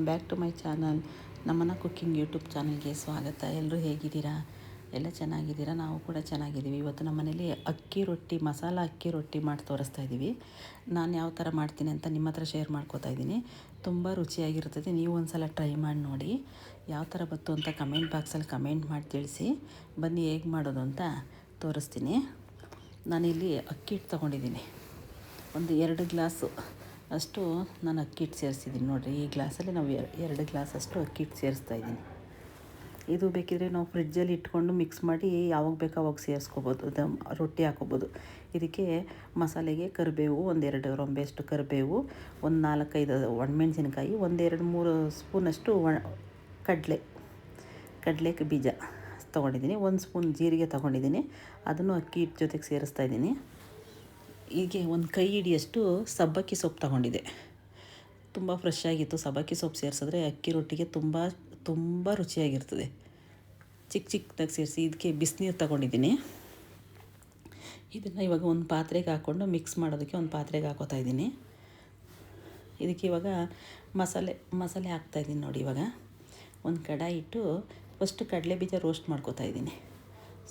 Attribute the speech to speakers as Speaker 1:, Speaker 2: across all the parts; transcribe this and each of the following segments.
Speaker 1: Welcome back to my channel ನಮ್ಮನ್ನ cooking YouTube ಚಾನಲ್ಗೆ ಸ್ವಾಗತ. ಎಲ್ಲರೂ ಹೇಗಿದ್ದೀರಾ? ಎಲ್ಲ ಚೆನ್ನಾಗಿದ್ದೀರಾ? ನಾವು ಕೂಡ ಚೆನ್ನಾಗಿದ್ದೀವಿ. ಇವತ್ತು ನಮ್ಮ ಮನೇಲಿ ಅಕ್ಕಿ ರೊಟ್ಟಿ, ಮಸಾಲ ಅಕ್ಕಿ ರೊಟ್ಟಿ ಮಾಡಿ ತೋರಿಸ್ತಾ ಇದ್ದೀವಿ. ನಾನು ಯಾವ ಥರ ಮಾಡ್ತೀನಿ ಅಂತ ನಿಮ್ಮ ಹತ್ರ ಶೇರ್ ಮಾಡ್ಕೋತಾ ಇದ್ದೀನಿ. ತುಂಬ ರುಚಿಯಾಗಿರ್ತದೆ. ನೀವು ಒಂದು ಸಲ ಟ್ರೈ ಮಾಡಿ ನೋಡಿ. ಯಾವ ಥರ ಬಂತು ಅಂತ ಕಮೆಂಟ್ ಬಾಕ್ಸಲ್ಲಿ ಕಮೆಂಟ್ ಮಾಡಿ ತಿಳಿಸಿ. ಬನ್ನಿ ಹೇಗೆ ಮಾಡೋದು ಅಂತ ತೋರಿಸ್ತೀನಿ. ನಾನಿಲ್ಲಿ ಅಕ್ಕಿ ಹಿಟ್ಟು ತೊಗೊಂಡಿದ್ದೀನಿ. ಒಂದು ಎರಡು ಗ್ಲಾಸು. ಅಷ್ಟು ನಾನು ಅಕ್ಕಿ ಹಿಟ್ಟು ಸೇರಿಸಿದ್ದೀನಿ ನೋಡಿರಿ. ಈ ಗ್ಲಾಸಲ್ಲಿ ನಾವು ಎರ್- ಎರಡು ಗ್ಲಾಸ್ ಅಷ್ಟು ಅಕ್ಕಿ ಹಿಟ್ಟು ಸೇರಿಸ್ತಾ ಇದ್ದೀನಿ. ಇದು ಬೇಕಿದ್ರೆ ನಾವು ಫ್ರಿಡ್ಜಲ್ಲಿ ಇಟ್ಕೊಂಡು ಮಿಕ್ಸ್ ಮಾಡಿ ಯಾವಾಗ ಬೇಕೋ ಅವಾಗ ಸೇರಿಸ್ಕೋಬೋದು. ರೊಟ್ಟಿ ಹಾಕೋಬೋದು. ಇದಕ್ಕೆ ಮಸಾಲೆಗೆ ಕರಿಬೇವು ಒಂದೆರಡು ರೊಂಬೆಯಷ್ಟು ಕರಿಬೇವು, ಒಂದು ನಾಲ್ಕೈದು ಒಣಮೆಣ್ಸಿನ್ಕಾಯಿ ಒಂದೆರಡು ಮೂರು ಸ್ಪೂನಷ್ಟು ಒಣ ಕಡಲೆ ಕಡಲೆ ಬೀಜ ತೊಗೊಂಡಿದ್ದೀನಿ. ಒಂದು ಸ್ಪೂನ್ ಜೀರಿಗೆ ತೊಗೊಂಡಿದ್ದೀನಿ. ಅದನ್ನು ಅಕ್ಕಿ ಹಿಟ್ಟು ಜೊತೆಗೆ ಸೇರಿಸ್ತಾ ಇದ್ದೀನಿ. ಹೀಗೆ ಒಂದು ಕೈ ಹಿಡಿಯಷ್ಟು ಸಬ್ಬಕ್ಕಿ ಸೊಪ್ಪು ತಗೊಂಡಿದ್ದೆ. ತುಂಬ ಫ್ರೆಶ್ ಆಗಿತ್ತು. ಸಬ್ಬಕ್ಕಿ ಸೊಪ್ಪು ಸೇರಿಸಿದ್ರೆ ಅಕ್ಕಿ ರೊಟ್ಟಿಗೆ ತುಂಬ ತುಂಬ ರುಚಿಯಾಗಿರ್ತದೆ. ಚಿಕ್ಕ ಚಿಕ್ಕದಾಗಿ ಸೇರಿಸಿ ಇದಕ್ಕೆ ಬಿಸಿನೀರು ತಗೊಂಡಿದ್ದೀನಿ. ಇದನ್ನು ಇವಾಗ ಒಂದು ಪಾತ್ರೆಗೆ ಹಾಕ್ಕೊಂಡು ಮಿಕ್ಸ್ ಮಾಡೋದಕ್ಕೆ ಒಂದು ಪಾತ್ರೆಗೆ ಹಾಕೋತಾ ಇದ್ದೀನಿ. ಇದಕ್ಕೆ ಇವಾಗ ಮಸಾಲೆ ಮಸಾಲೆ ಹಾಕ್ತಾಯಿದ್ದೀನಿ ನೋಡಿ ಇವಾಗ. ಒಂದು ಕಡಾಯಿ ಇಟ್ಟು ಫಸ್ಟು ಕಡಲೆ ಬೀಜ ರೋಸ್ಟ್ ಮಾಡ್ಕೋತಾ ಇದ್ದೀನಿ.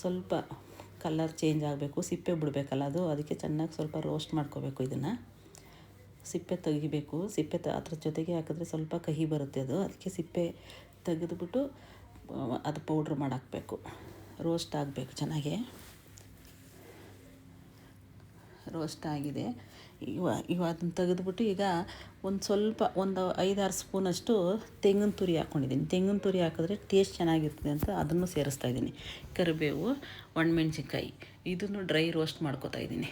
Speaker 1: ಸ್ವಲ್ಪ ಕಲರ್ ಚೇಂಜ್ ಆಗಬೇಕು, ಸಿಪ್ಪೆ ಬಿಡಬೇಕಲ್ಲ ಅದು, ಅದಕ್ಕೆ ಚೆನ್ನಾಗಿ ಸ್ವಲ್ಪ ರೋಸ್ಟ್ ಮಾಡ್ಕೋಬೇಕು ಇದನ್ನು. ಸಿಪ್ಪೆ ತೆಗಿಬೇಕು, ಸಿಪ್ಪೆ ತ, ಅದ್ರ ಜೊತೆಗೆ ಹಾಕಿದ್ರೆ ಸ್ವಲ್ಪ ಕಹಿ ಬರುತ್ತೆ ಅದು, ಅದಕ್ಕೆ ಸಿಪ್ಪೆ ತೆಗೆದುಬಿಟ್ಟು ಅದು ಪೌಡ್ರ್ ಮಾಡಾಕಬೇಕು. ರೋಸ್ಟ್ ಆಗಬೇಕು ಚೆನ್ನಾಗೆ. ರೋಸ್ಟ್ ಆಗಿದೆ. ಇವ ಇವ ಅದನ್ನು ತೆಗೆದುಬಿಟ್ಟು ಈಗ ಒಂದು ಸ್ವಲ್ಪ ಒಂದು ಐದಾರು ಸ್ಪೂನಷ್ಟು ತೆಂಗಿನ ತುರಿ ಹಾಕ್ಕೊಂಡಿದ್ದೀನಿ ತೆಂಗಿನ ತುರಿ ಹಾಕಿದ್ರೆ ಟೇಸ್ಟ್ ಚೆನ್ನಾಗಿರ್ತದೆ ಅಂತ ಅದನ್ನು ಸೇರಿಸ್ತಾ ಇದ್ದೀನಿ. ಕರಿಬೇವು, ಒಣಮೆಣ್ಸಿನ್ಕಾಯಿ, ಇದನ್ನು ಡ್ರೈ ರೋಸ್ಟ್ ಮಾಡ್ಕೋತಾ ಇದ್ದೀನಿ.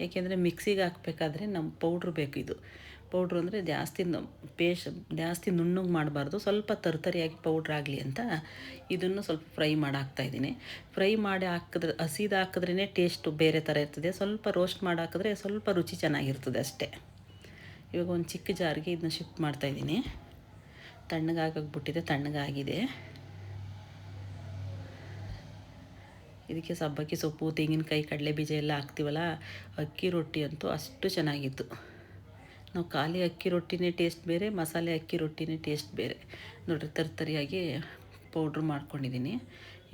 Speaker 1: ಏಕೆಂದರೆ ಮಿಕ್ಸಿಗೆ ಹಾಕಬೇಕಾದ್ರೆ ನಮ್ಮ ಪೌಡ್ರ್ ಬೇಕು ಇದು. ಪೌಡ್ರು ಅಂದರೆ ಜಾಸ್ತಿ ಪೇಸ್ಟ್ ಜಾಸ್ತಿ ನುಣ್ಣಗೆ ಮಾಡಬಾರ್ದು. ಸ್ವಲ್ಪ ತರ್ತರಿಯಾಗಿ ಪೌಡ್ರ್ ಆಗಲಿ ಅಂತ ಇದನ್ನು ಸ್ವಲ್ಪ ಫ್ರೈ ಮಾಡಿ ಹಾಕ್ತಾಯಿದ್ದೀನಿ ಫ್ರೈ ಮಾಡಿ ಹಾಕಿದ್ರೆ ಹಸಿದು ಹಾಕಿದ್ರೇ ಟೇಸ್ಟು ಬೇರೆ ಥರ ಇರ್ತದೆ. ಸ್ವಲ್ಪ ರೋಸ್ಟ್ ಮಾಡಿ ಹಾಕಿದ್ರೆ ಸ್ವಲ್ಪ ರುಚಿ ಚೆನ್ನಾಗಿರ್ತದೆ ಅಷ್ಟೇ. ಇವಾಗ ಒಂದು ಚಿಕ್ಕ ಜಾರಿಗೆ ಇದನ್ನ ಶಿಫ್ಟ್ ಮಾಡ್ತಾಯಿದ್ದೀನಿ ತಣ್ಣಗಾಗ್ಬಿಟ್ಟಿದೆ ತಣ್ಣಗಾಗಿದೆ ಇದಕ್ಕೆ ಸಬ್ಬಕ್ಕಿ ಸೊಪ್ಪು, ತೆಂಗಿನಕಾಯಿ ಕಡಲೆ ಬೀಜ ಎಲ್ಲ ಹಾಕ್ತೀವಲ್ಲ, ಅಕ್ಕಿ ರೊಟ್ಟಿ ಅಂತೂ ಅಷ್ಟು ಚೆನ್ನಾಗಿತ್ತು. ನಾವು ಖಾಲಿ ಅಕ್ಕಿ ರೊಟ್ಟಿನೇ ಟೇಸ್ಟ್ ಬೇರೆ, ಮಸಾಲೆ ಅಕ್ಕಿ ರೊಟ್ಟಿನೇ ಟೇಸ್ಟ್ ಬೇರೆ. ನೋಡಿರಿ, ತರ್ತರಿಯಾಗಿ ಪೌಡ್ರ್ ಮಾಡ್ಕೊಂಡಿದ್ದೀನಿ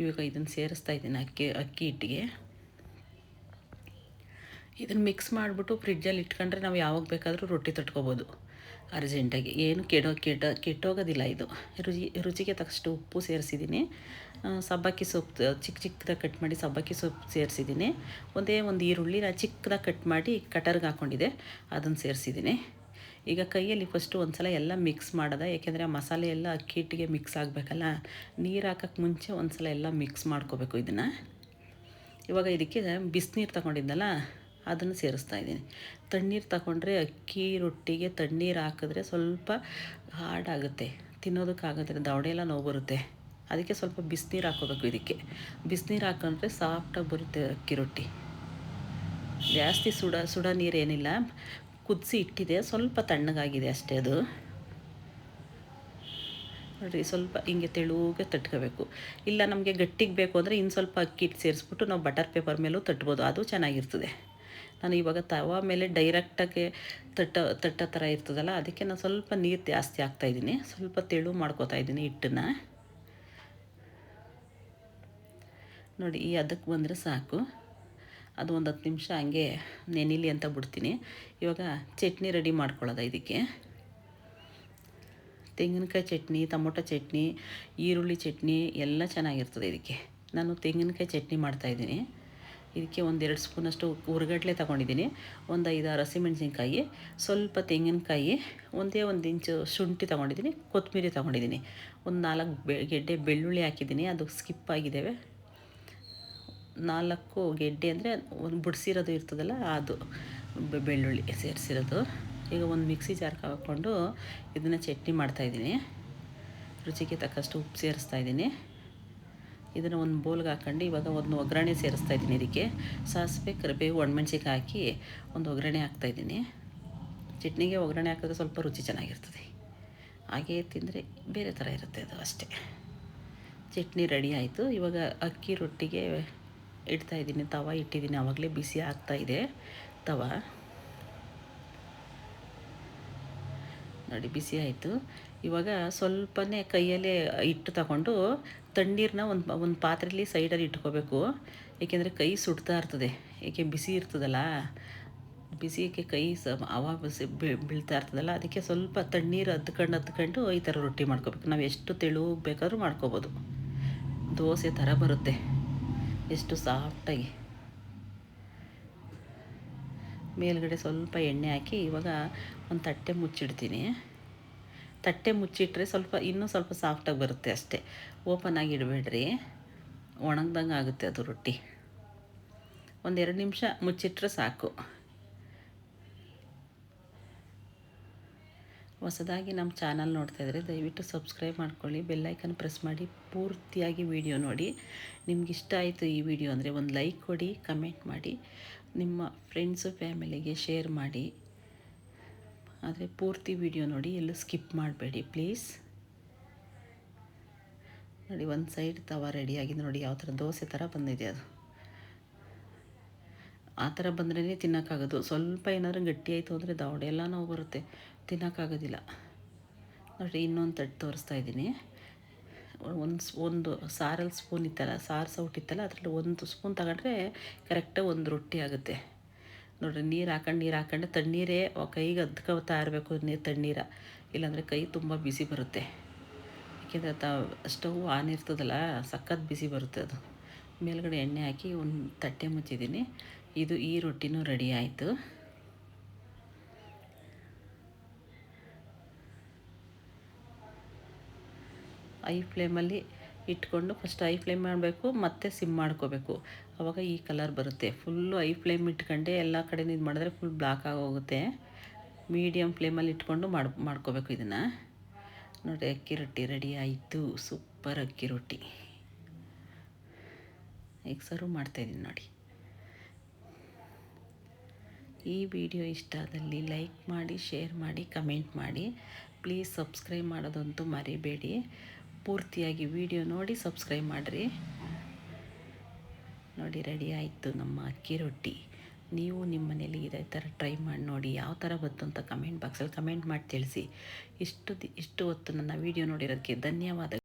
Speaker 1: ಇವಾಗ ಇದನ್ನು ಸೇರಿಸ್ತಾ ಇದ್ದೀನಿ ಅಕ್ಕಿ ಅಕ್ಕಿ ಹಿಟ್ಟಿಗೆ. ಇದನ್ನು ಮಿಕ್ಸ್ ಮಾಡಿಬಿಟ್ಟು ಫ್ರಿಡ್ಜಲ್ಲಿ ಇಟ್ಕೊಂಡ್ರೆ ನಾವು ಯಾವಾಗ ಬೇಕಾದರೂ ರೊಟ್ಟಿ ತಟ್ಕೊಬೋದು. ಅರ್ಜೆಂಟಾಗಿ. ಏನು ಕೆಡೋ, ಕೆಡ, ಕೆಟ್ಟೋಗೋದಿಲ್ಲ ಇದು. ರುಚಿ, ರುಚಿಗೆ ತಕ್ಕಷ್ಟು ಉಪ್ಪು ಸೇರಿಸಿದ್ದೀನಿ. ಸಬ್ಬಕ್ಕಿ ಸೊಪ್ಪು, ಚಿಕ್ಕ ಚಿಕ್ಕದಾಗಿ ಕಟ್ ಮಾಡಿ ಸಬ್ಬಕ್ಕಿ ಸೊಪ್ಪು ಸೇರಿಸಿದ್ದೀನಿ. ಒಂದೇ ಒಂದು ಈರುಳ್ಳಿನ ಚಿಕ್ಕದಾಗಿ ಕಟ್ ಮಾಡಿ ಕಟರ್ಗೆ ಹಾಕ್ಕೊಂಡಿದ್ದೆ ಅದನ್ನು ಸೇರಿಸಿದ್ದೀನಿ. ಈಗ ಕೈಯಲ್ಲಿ ಫಸ್ಟು ಒಂದು ಸಲ ಎಲ್ಲ ಮಿಕ್ಸ್ ಮಾಡೋದ. ಏಕೆಂದರೆ ಆ ಮಸಾಲೆ ಎಲ್ಲ ಅಕ್ಕಿ ಹಿಟ್ಟಿಗೆ ಮಿಕ್ಸ್ ಆಗಬೇಕಲ್ಲ. ನೀರು ಹಾಕೋಕ್ಕೆ ಮುಂಚೆ ಒಂದು ಸಲ ಎಲ್ಲ ಮಿಕ್ಸ್ ಮಾಡ್ಕೋಬೇಕು ಇದನ್ನು. ಇವಾಗ ಇದಕ್ಕೆ ಬಿಸಿನೀರು ತಗೊಂಡಿದ್ದಲ್ಲ ಅದನ್ನು ಸೇರಿಸ್ತಾ ಇದ್ದೀನಿ. ತಣ್ಣೀರು ತಗೊಂಡ್ರೆ ಅಕ್ಕಿ ರೊಟ್ಟಿಗೆ ತಣ್ಣೀರು ಹಾಕಿದ್ರೆ ಸ್ವಲ್ಪ ಹಾರ್ಡಾಗುತ್ತೆ ತಿನ್ನೋದಕ್ಕಾಗೋದಿಲ್ಲ ದವಡೆ ಎಲ್ಲ ನೋವು ಬರುತ್ತೆ. ಅದಕ್ಕೆ ಸ್ವಲ್ಪ ಬಿಸಿನೀರು ಹಾಕೋಬೇಕು ಇದಕ್ಕೆ. ಬಿಸಿನೀರು ಹಾಕೊಂಡ್ರೆ ಸಾಫ್ಟಾಗಿ ಬರುತ್ತೆ ಅಕ್ಕಿ ರೊಟ್ಟಿ. ಜಾಸ್ತಿ ಸುಡ ಸುಡ ನೀರೇನಿಲ್ಲ ಕುದಿಸಿ ಇಟ್ಟಿದೆ. ಸ್ವಲ್ಪ ತಣ್ಣಗಾಗಿದೆ ಅಷ್ಟೇ ಅದು. ನೋಡಿರಿ, ಸ್ವಲ್ಪ ಹಿಂಗೆ ತೆಳುಗೆ ತಟ್ಕೋಬೇಕು. ಇಲ್ಲ ನಮಗೆ ಗಟ್ಟಿಗೆ ಬೇಕು ಅಂದರೆ ಇನ್ನು ಸ್ವಲ್ಪ ಅಕ್ಕಿ ಸೇರಿಸ್ಬಿಟ್ಟು ನಾವು ಬಟರ್ ಪೇಪರ್ ಮೇಲೂ ತಟ್ಬೋದು. ಅದು ಚೆನ್ನಾಗಿರ್ತದೆ. ನಾನು ಇವಾಗ ತವ ಮೇಲೆ ಡೈರೆಕ್ಟಾಗಿ ತಟ್ಟ ತಟ್ಟ ಥರ ಇರ್ತದಲ್ಲ, ಅದಕ್ಕೆ ನಾನು ಸ್ವಲ್ಪ ನೀರು ಜಾಸ್ತಿ ಹಾಕ್ತಾಯಿದ್ದೀನಿ ಸ್ವಲ್ಪ ತೆಳು ಮಾಡ್ಕೋತಾ ಇದ್ದೀನಿ ಹಿಟ್ಟನ್ನು. ನೋಡಿ, ಈ ಅದಕ್ಕೆ ಬಂದರೆ ಸಾಕು. ಅದು ಒಂದು ಹತ್ತು ನಿಮಿಷ ಹಂಗೆ ನೆನಿಲಿ ಅಂತ ಬಿಡ್ತೀನಿ. ಇವಾಗ ಚಟ್ನಿ ರೆಡಿ ಮಾಡ್ಕೊಳ್ಳೋದ ಇದಕ್ಕೆ. ತೆಂಗಿನಕಾಯಿ ಚಟ್ನಿ, ಟೊಮೊಟೊ ಚಟ್ನಿ, ಈರುಳ್ಳಿ ಚಟ್ನಿ ಎಲ್ಲ ಚೆನ್ನಾಗಿರ್ತದೆ ಇದಕ್ಕೆ. ನಾನು ತೆಂಗಿನಕಾಯಿ ಚಟ್ನಿ ಮಾಡ್ತಾಯಿದ್ದೀನಿ ಇದಕ್ಕೆ ಒಂದೆರಡು ಸ್ಪೂನಷ್ಟು ಹುರ್ಗಡ್ಲೆ ತಗೊಂಡಿದ್ದೀನಿ. ಒಂದು ಐದಾರು ಹಸಿಮೆಣ್ಸಿನ್ಕಾಯಿ, ಸ್ವಲ್ಪ ತೆಂಗಿನಕಾಯಿ, ಒಂದೇ ಒಂದು ಇಂಚು ಶುಂಠಿ ತೊಗೊಂಡಿದ್ದೀನಿ ಕೊತ್ತಂಬರಿ ತೊಗೊಂಡಿದ್ದೀನಿ. ಒಂದು ನಾಲ್ಕು ಬೆ, ಗೆಡ್ಡೆ ಬೆಳ್ಳುಳ್ಳಿ ಹಾಕಿದ್ದೀನಿ, ಅದು ಸ್ಕಿಪ್ ಆಗಿದ್ದಾವೆ ನಾಲ್ಕು ಗೆಡ್ಡೆ ಅಂದರೆ ಒಂದು ಬಿಡಿಸಿರೋದು ಇರ್ತದಲ್ಲ, ಅದು ಬೆಳ್ಳುಳ್ಳಿ ಸೇರಿಸಿರೋದು. ಈಗ ಒಂದು ಮಿಕ್ಸಿ ಜಾರ್ಗೆ ಹಾಕ್ಕೊಂಡು ಇದನ್ನು ಚಟ್ನಿ ಮಾಡ್ತಾಯಿದ್ದೀನಿ ರುಚಿಗೆ ತಕ್ಕಷ್ಟು ಉಪ್ಪು ಸೇರಿಸ್ತಾ ಇದ್ದೀನಿ. ಇದನ್ನು ಒಂದು ಬೋಲ್ಗೆ ಹಾಕ್ಕೊಂಡು ಇವಾಗ ಒಂದು ಒಗ್ಗರಣೆ ಸೇರಿಸ್ತಾ ಇದ್ದೀನಿ ಇದಕ್ಕೆ. ಸಾಸಿವೆ, ಕರಿಬೇವು ಒಣಮೆಣ್ಸಿಕಾಯಿ ಹಾಕಿ ಒಂದು ಒಗ್ಗರಣೆ ಹಾಕ್ತಾಯಿದ್ದೀನಿ ಚಟ್ನಿಗೆ ಒಗ್ಗರಣೆ ಹಾಕಿದ್ರೆ ಸ್ವಲ್ಪ ರುಚಿ ಚೆನ್ನಾಗಿರ್ತದೆ. ಹಾಗೇ ತಿಂದರೆ ಬೇರೆ ಥರ ಇರುತ್ತೆ ಅದು ಅಷ್ಟೇ. ಚಟ್ನಿ ರೆಡಿ ಆಯಿತು. ಇವಾಗ ಅಕ್ಕಿ ರೊಟ್ಟಿಗೆ ಇಡ್ತಾ ಇದ್ದೀನಿ. ತವ ಇಟ್ಟಿದ್ದೀನಿ. ಆವಾಗಲೇ ಬಿಸಿ ಆಗ್ತಾ ಇದೆ. ತವ. ನೋಡಿ, ಬಿಸಿ ಆಯಿತು. ಇವಾಗ ಸ್ವಲ್ಪನೇ ಕೈಯಲ್ಲೇ ಹಿಟ್ಟು ತಗೊಂಡು ತಣ್ಣೀರನ್ನ ಒಂದು ಒಂದು ಪಾತ್ರೆಯಲ್ಲಿ ಸೈಡಲ್ಲಿ ಇಟ್ಕೋಬೇಕು. ಏಕೆಂದರೆ ಕೈ ಸುಡ್ತಾ ಇರ್ತದೆ. ಏಕೆ ಬಿಸಿ ಇರ್ತದಲ್ಲ? ಬಿಸಿಗೆ ಕೈ ಸ ಹವಾ ಬಿಸಿ ಬೀಳ್ತಾ ಇರ್ತದಲ್ಲ? ಅದಕ್ಕೆ ಸ್ವಲ್ಪ ತಣ್ಣೀರು ಹತ್ಕೊಂಡು ಹತ್ಕೊಂಡು ಈ ಥರ ರೊಟ್ಟಿ ಮಾಡ್ಕೋಬೇಕು. ನಾವು ಎಷ್ಟು ತೆಳು ಬೇಕಾದ್ರೂ ಮಾಡ್ಕೋಬೋದು. ದೋಸೆ ಥರ ಬರುತ್ತೆ. ಎಷ್ಟು ಸಾಫ್ಟಾಗಿ. ಮೇಲ್ಗಡೆ ಸ್ವಲ್ಪ ಎಣ್ಣೆ ಹಾಕಿ ಇವಾಗ ಒಂದು ತಟ್ಟೆ ಮುಚ್ಚಿಡ್ತೀನಿ. ತಟ್ಟೆ ಮುಚ್ಚಿಟ್ರೆ ಸ್ವಲ್ಪ ಇನ್ನೂ ಸ್ವಲ್ಪ ಸಾಫ್ಟಾಗಿ ಬರುತ್ತೆ ಅಷ್ಟೇ. ಓಪನ್ ಆಗಿ ಇಡಬೇಡ್ರಿ. ಒಣಗ್ದಂಗೆ ಆಗುತ್ತೆ ಅದು ರೊಟ್ಟಿ. ಒಂದೆರಡು ನಿಮಿಷ ಮುಚ್ಚಿಟ್ರೆ ಸಾಕು. ಹೊಸದಾಗಿ ನಮ್ಮ ಚಾನಲ್ ನೋಡ್ತಾ ಇದ್ದರೆ ದಯವಿಟ್ಟು ಸಬ್ಸ್ಕ್ರೈಬ್ ಮಾಡ್ಕೊಳ್ಳಿ ಬೆಲ್ಲೈಕನ್ ಪ್ರೆಸ್ ಮಾಡಿ, ಪೂರ್ತಿಯಾಗಿ ವಿಡಿಯೋ ನೋಡಿ. ನಿಮ್ಗೆ ಇಷ್ಟ ಆಯಿತು ಈ ವಿಡಿಯೋ ಅಂದರೆ ಒಂದು ಲೈಕ್ ಕೊಡಿ, ಕಮೆಂಟ್ ಮಾಡಿ. ನಿಮ್ಮ ಫ್ರೆಂಡ್ಸು ಫ್ಯಾಮಿಲಿಗೆ ಶೇರ್ ಮಾಡಿ. ಆದರೆ ಪೂರ್ತಿ ವಿಡಿಯೋ ನೋಡಿ, ಎಲ್ಲೂ ಸ್ಕಿಪ್ ಮಾಡಬೇಡಿ, ಪ್ಲೀಸ್. ನೋಡಿ, ಒಂದು ಸೈಡ್ ತವ ರೆಡಿಯಾಗಿದೆ ನೋಡಿ, ಯಾವ ಥರ ದೋಸೆ ಥರ ಬಂದಿದೆ ಅದು. ಆ ಥರ ಬಂದ್ರೇ ತಿನ್ನೋಕ್ಕಾಗೋದು. ಸ್ವಲ್ಪ ಏನಾದರೂ ಗಟ್ಟಿ ಆಯಿತು ಅಂದರೆ ದವಡೆ ಎಲ್ಲ ನೋವು ಬರುತ್ತೆ. ತಿನ್ನೋಕ್ಕಾಗೋದಿಲ್ಲ. ನೋಡಿ, ಇನ್ನೊಂದು ತಟ್ಟು ತೋರಿಸ್ತಾ ಇದ್ದೀನಿ. ಒಂದು ಒಂದು ಸಾರಲ್ಲಿ ಸ್ಪೂನ್ ಇತ್ತಲ್ಲ, ಸಾರು ಸೌಟ್ ಇತ್ತಲ್ಲ, ಅದರಲ್ಲಿ ಒಂದು ಸ್ಪೂನ್ ತಗೊಂಡ್ರೆ ಕರೆಕ್ಟಾಗಿ ಒಂದು ರೊಟ್ಟಿ ಆಗುತ್ತೆ. ನೋಡಿರಿ, ನೀರು ಹಾಕೊಂಡು ನೀರು ಹಾಕೊಂಡು ತಣ್ಣೀರೇ ಕೈಗೆ ಅದ್ಕೋತಾ ಇರಬೇಕು ನೀರು ತಣ್ಣೀರ. ಇಲ್ಲಾಂದರೆ ಕೈ ತುಂಬ ಬಿಸಿ ಬರುತ್ತೆ. ಏಕೆಂದರೆ ತ ಸ್ಟವ್ ಆನ್ ಇರ್ತದಲ್ಲ, ಸಖತ್ ಬಿಸಿ ಬರುತ್ತೆ ಅದು. ಮೇಲ್ಗಡೆ ಎಣ್ಣೆ ಹಾಕಿ ಒಂದು ತಟ್ಟೆ ಮುಚ್ಚಿದ್ದೀನಿ. ಇದು ಈ ರೊಟ್ಟಿನೂ ರೆಡಿ ಆಯಿತು. ಐ ಫ್ಲೇಮಲ್ಲಿ ಇಟ್ಕೊಂಡು ಫಸ್ಟ್ ಐ ಫ್ಲೇಮ್ ಮಾಡಬೇಕು, ಮತ್ತು ಸಿಮ್ ಮಾಡ್ಕೋಬೇಕು. ಆವಾಗ ಈ ಕಲರ್ ಬರುತ್ತೆ. ಫುಲ್ಲು ಐ ಫ್ಲೇಮ್ ಇಟ್ಕೊಂಡೆ ಎಲ್ಲ ಕಡೆ ಇದು ಮಾಡಿದ್ರೆ ಫುಲ್ ಬ್ಲಾಕ್ ಆಗೋಗುತ್ತೆ. ಮೀಡಿಯಮ್ ಫ್ಲೇಮಲ್ಲಿ ಇಟ್ಕೊಂಡು ಮಾಡಿ, ಮಾಡ್ಕೋಬೇಕು ಇದನ್ನು. ನೋಡಿ, ಅಕ್ಕಿ ರೊಟ್ಟಿ ರೆಡಿ ಆಯಿತು. ಸೂಪರ್ ಅಕ್ಕಿ ರೊಟ್ಟಿ. ಈಗ ಸರ್ವ್ ಮಾಡ್ತಾಯಿದ್ದೀನಿ ನೋಡಿ. ಈ ವಿಡಿಯೋ ಇಷ್ಟ ಆದಲ್ಲಿ ಲೈಕ್ ಮಾಡಿ ಶೇರ್ ಮಾಡಿ ಕಮೆಂಟ್ ಮಾಡಿ. ಪ್ಲೀಸ್ ಸಬ್ಸ್ಕ್ರೈಬ್ ಮಾಡೋದಂತೂ ಮರಿಬೇಡಿ. ಪೂರ್ತಿಯಾಗಿ ವಿಡಿಯೋ ನೋಡಿ ಸಬ್ಸ್ಕ್ರೈಬ್ ಮಾಡಿರಿ. ನೋಡಿ ರೆಡಿ ಆಯಿತು ನಮ್ಮ ಅಕ್ಕಿ ರೊಟ್ಟಿ. ನೀವು ನಿಮ್ಮ ಮನೇಲಿ ಇದೇ ಥರ ಟ್ರೈ ಮಾಡಿ ನೋಡಿ ಯಾವ ಥರ ಬಂತು ಅಂತ ಕಮೆಂಟ್ ಬಾಕ್ಸಲ್ಲಿ ಕಮೆಂಟ್ ಮಾಡಿ ತಿಳಿಸಿ. ಇಷ್ಟು ಇಷ್ಟು ಹೊತ್ತು ನನ್ನ ವಿಡಿಯೋ ನೋಡಿರೋದಕ್ಕೆ ಧನ್ಯವಾದ.